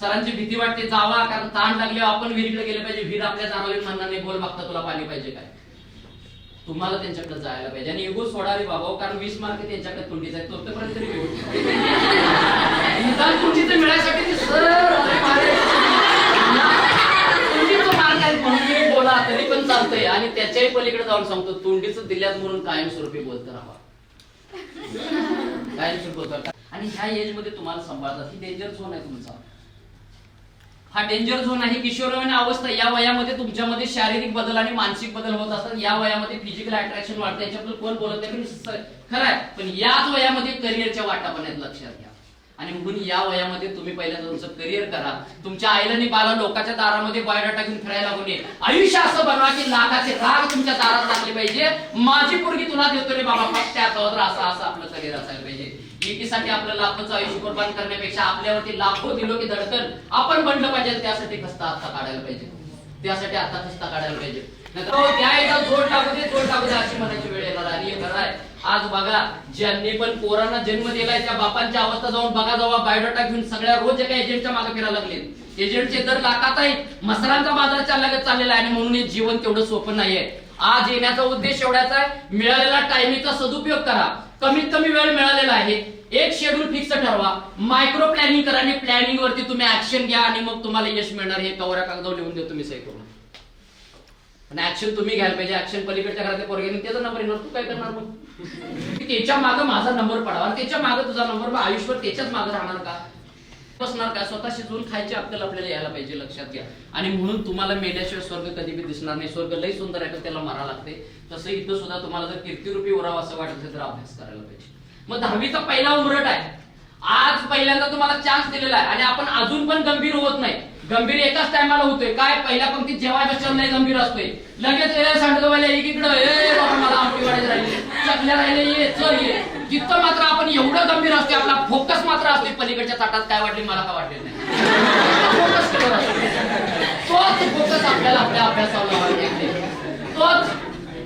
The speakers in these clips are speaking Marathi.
सरांची भीती वाटते जावा कारण ताण लागल्यावर आपण विहिरीकडे गेले पाहिजे. विहीर आपल्या जाणवली म्हणणार नाही बोल बघता तुला पाणी पाहिजे काय? तुम्हाला त्यांच्याकडे जायला पाहिजे. आणि युगो सोडा रे बाबा कारण वीस मार्क त्यांच्याकडे तुंडी आहे. तोपर्यंत तरी निदान तुंडीचं मिळायसाठी ते सर तुंडीचं मार्क आहे म्हणून बोला तरी पण चालतंय. आणि त्याच्याही पलीकडे जाऊन सांगतो तुंडीचं दिल्यात म्हणून कायमस्वरूपी बोलत राहा. कायमस्वरूपी बोलतो आणि ह्या एजमध्ये तुम्हाला सांभाळतात. ही डेंजर झोन आहे तुमचा. हा डेंजर झोन आहे. किशोरवयीन अवस्था या वयामध्ये तुमच्यामध्ये शारीरिक बदल आणि मानसिक बदल होत असतात. या वयामध्ये फिजिकल अट्रॅक्शन वाढतं. याच्याबद्दल कोण बोलत नाही खरं आहे. पण याच वयामध्ये करिअरच्या वाटा पण आहेत लक्षात घ्या. आणि म्हणून या वयामध्ये तुम्ही पहिल्यांदा तुमचं करिअर करा. तुमच्या आईला आणि बाला लोकांच्या दारामध्ये बायोडाटा घेऊन फिरायला लागू नये. आयुष्य असं बनवा की लाखाचे राग तुमच्या दारात लागले पाहिजे. माझी पोरगी तुला देतो रे बाबा फक्त त्याच्यावर असं असं आपलं करिअर असायला पाहिजे. एकीसाठी आपलं लाखोचं आयुष्य कुर्बान करण्यापेक्षा आपल्यावरती लाखो दिलो की धडकन आपण बनलं पाहिजे त्यासाठी खस्ता आता काढायला पाहिजे. त्यासाठी आता खस्ता काढायला पाहिजे. नाहीतर हो, त्या एकदा जोड लागू दे जोड लागू दे अशी म्हणायची वेळ येणार आणि आहे. आज बघा ज्यांनी पण पोरांना जन्म दिलाय त्या बापांची अवस्था जाऊन बघा जावा बायोडाटा घेऊन सगळ्या रोज एका एजंटच्या मागे फिरायला लागले. एजंटचे दर लाखात आहे मसरांचा बाजार चालला चाललेला आहे. आणि म्हणून हे जीवन तेवढं सोपं नाहीये. आज येण्याचा उद्देश एवढ्याच आहे मिळालेला टायमिंगचा सदुपयोग करा. कमीत कमी वेळ मिळालेला आहे. एक शेड्यूल फिक्स ठरवा. मायक्रो प्लॅनिंग करा आणि प्लॅनिंग वरती तुम्ही ऍक्शन घ्या आणि मग तुम्हाला यश मिळणार. हे कवऱ्या कागदावर लिहून देतो मी सही करून. पण ऍक्शन तुम्ही घ्यायला पाहिजे. ऍक्शन पलीकडच्या घरात पोरगे त्याचा नंबर येणार. तू काय करणार मग? त्याच्यामागे माझा नंबर पडावा आणि त्याच्यामागे तुझा नंबर आयुष्यभर त्याच्याच मागे राहणार का? बसणार का? स्वतः शिजवून खायची अक्कल आपल्याला यायला पाहिजे लक्षात घ्या. आणि म्हणून तुम्हाला मेल्याशिवाय स्वर्ग कधी बी दिसणार नाही. स्वर्ग लई सुंदर आहे पण त्याला मारा लागते. तसं इथं सुद्धा तुम्हाला जर कीर्तिरूपी उराव असं वाटत असेल तर अभ्यास करायला पाहिजे. मग दहावीचा पहिला उमरट आहे. आज पहिल्यांदा तुम्हाला चान्स दिलेला आहे. आणि आपण अजून पण गंभीर होत नाही. गंभीर एकाच टायमाला होतोय. काय? पहिल्या पंक्तीत जेव्हा बच्चन नाही गंभीर असतोय. लगेच सांगतो सांडगवाल्या एकीकडं ए बाबा मला आमटी वाढायची राहिली. चकल्या राहिले ये चल ये. जिथं मात्र आपण एवढं गंभीर असते आपला फोकस मात्र असतोय पलीकडच्या ताटात काय वाटले मला काय वाटले नाही. फोकस तोच फोकस आपल्याला आपल्या अभ्यासावर लावायला पाहिजे. तोच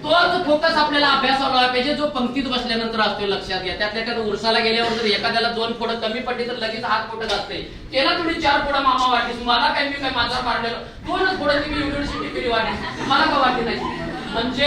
तोच फोकस आपल्याला अभ्यासावर लावायला पाहिजे जो पंक्तीत बसल्यानंतर असतो लक्षात घ्या. त्यातल्या त्यात उरसाला गेल्यावर जर एखाद्याला दोन फोडं कमी पडली तर लगेच हात फोटत असते त्याला तुम्ही चार फोडं मामा वाटलीस मला काय मी काय माझा मारलेलं? दोनच फोडं मी युनिव्हर्सिटी केली वाटली. मला काय वाटली नाही? म्हणजे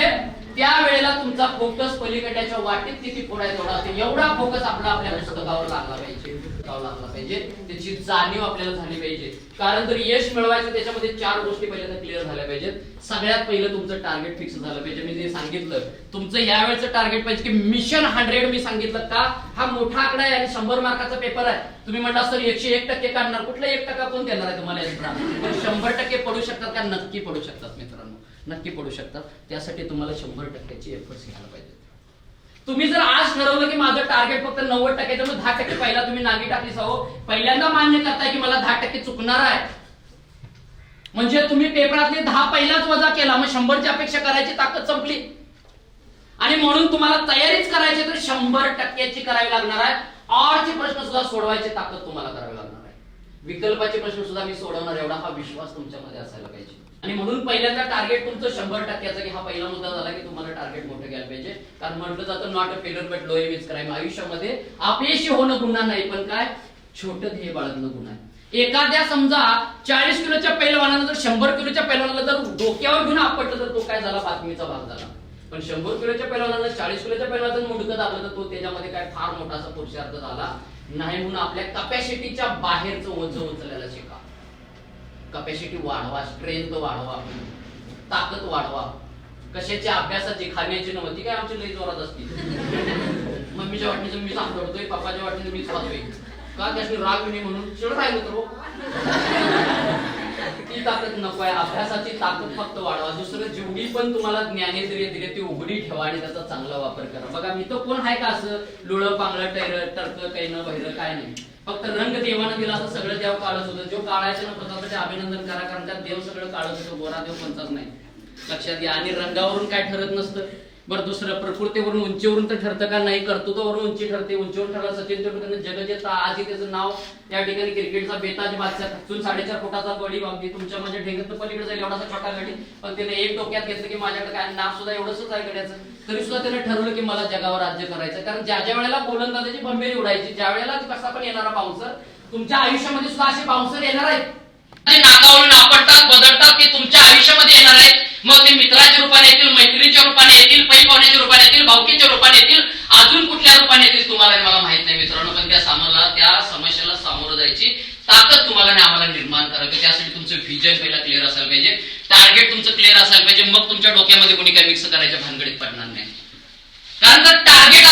त्या वेळेला तुमचा फोकस पलीकडच्या वाटेत किती पुढे थोडा असेल एवढा फोकस आपला आपल्या पुस्तकावर लागला पाहिजे. लागला पाहिजे. त्याची जाणीव आपल्याला झाली पाहिजे. कारण जर यश मिळवायचं त्याच्यामध्ये चार गोष्टी पहिल्यांदा क्लिअर झाल्या पाहिजेत. सगळ्यात पहिलं तुमचं टार्गेट फिक्स झालं पाहिजे. मी जे सांगितलं तुमचं यावेळेचं टार्गेट पाहिजे की मिशन हंड्रेड मी सांगितलं का? हा मोठा आकडा आहे आणि शंभर मार्काचा पेपर आहे. तुम्ही म्हणला सर एकशे एक टक्के काढणार. कुठला एक टक्का कोण देणार आहे तुम्हाला? extra? शंभर टक्के पडू शकतात का? नक्की पडू शकतात मित्रांनो. नक्की पडू शकतात. त्यासाठी तुम्हाला शंभर टक्क्याची एफर्ट्स घ्यायला पाहिजे तुम्ही जर आज ठरवलं की माझं टार्गेट फक्त नव्वद टक्के तर मग दहा टक्के पहिला तुम्ही नागी टाकली आहो पहिल्यांदा मान्य करताय की मला दहा टक्के चुकणार आहे. म्हणजे तुम्ही पेपरातले दहा पहिलाच वजा केला मग शंभरची अपेक्षा करायची ताकद संपली. आणि म्हणून तुम्हाला तयारीच करायची तर शंभर टक्क्याची करावी लागणार आहे. ऑरचे प्रश्न सुद्धा सोडवायची ताकद तुम्हाला करावी लागणार आहे. विकल्पाचे प्रश्न सुद्धा मी सोडवणार एवढा हा विश्वास तुमच्यामध्ये असायला पाहिजे. आणि म्हणून पहिल्यांदा टार्गेट तुमचं शंभर टक्क्याचं की हा पहिला मुद्दा झाला की तुम्हाला टार्गेट मोठं घ्यायला पाहिजे. कारण म्हटलं जातं not a failure but low aim crime आयुष्यामध्ये अपयशी होणं गुन्हा नाही पण काय? छोटं ध्येय बाळगणं गुन्हा आहे. एखाद्या समजा चाळीस किलोच्या पैलवानानं जर शंभर किलोच्या पैलवानाला जर डोक्यावर घेऊन आपटलं तर तो काय झाला? बातमीचा भाग झाला. पण शंभर किलोच्या पैलवानानं चाळीस किलोच्या पैलवानाचं मुडकं दाबलं तर तो त्याच्यामध्ये काय? फार मोठा असा पुरुषार्थ झाला नाही म्हणून आपल्या कपॅसिटीच्या बाहेरचं ओझं उचलायला शिका. कपॅसिटी वाढवा स्ट्रेंथ वाढवा ताकद वाढवा. कशाची अभ्यासाची खाण्याची नव्हती काय आमची लई जोरात असती मम्मीच्या वाटणीचं मी सांगतोय पप्पाच्या वाटणीचं मीच खातोय का त्याशी राग येणे म्हणून? चिड राहिलो तर ती ताकद नको आहे. अभ्यासाची ताकद फक्त वाढवा. दुसरं जेवढी पण तुम्हाला ज्ञानेंद्रिय दिले ती उघडी ठेवा आणि त्याचा चांगला वापर करा. बघा मी तर कोण आहे का असं? लुळं पांगळं टैर टर्क कैन बहिरं काय नाही. फक्त रंग देवानं दिला असं सगळं देव काळच होतं. जो काळायचं ना प्रतापाचे म्हणजे अभिनंदन करा कारण त्यात देव सगळं काढत होतं. गोरा देव पंचाच नाही. लक्षात घ्या. आणि रंगावरून काय ठरत नसतं. बरं दुसरं प्रकृतीवरून उंचीवरून तर ठरतं का? नाही कर्तृत्वावरून उंची ठरते. उंचीवरून ठरला सचिन तेंडुलकर जगजेता आधी त्याचं नाव या ठिकाणी क्रिकेटचा बेताज बादशाह. खचून साडेचार फुटाचा गडी बाबती तुमच्या म्हणजे ढेंगत पलीकडे जाईल एवढासा छोटा गडी. पण त्याने एक डोक्यात घेतलं की माझ्याकडे काय नाव सुद्धा एवढंच आहे गड्याचं. तरी सुद्धा त्याने ठरवलं की मला जगावर राज्य करायचं कारण ज्या ज्या वेळेला गोलंदाजाची भंबेरी उडायची ज्या वेळेला कसा पण येणारा बाउन्सर तुमच्या आयुष्यामध्ये सुद्धा असे बाउन्सर येणार आहेत. नागावरून नाकावरून बदलतात ते तुमच्या आयुष्यामध्ये येणार आहेत. मग ते मित्राच्या रूपाने येतील मैत्रिणीच्या रूपाने येतील पै पाहुण्याच्या रूपाने भावकीच्या रूपाने येतील. अजून कुठल्या रूपाने येतील तुम्हाला मला माहीत नाही मित्रांनो पण त्या सामाला त्या समस्याला सामोरं जायची ताकद तुम्हाला आणि आम्हाला निर्माण करावी. त्यासाठी तुमचं व्हिजन पहिला क्लिअर असायला पाहिजे. टार्गेट तुमचं क्लिअर असायला पाहिजे. मग तुमच्या डोक्यामध्ये कोणी काही मिक्स करायच्या भानगडीत पडणार नाही. कारण जर टार्गेट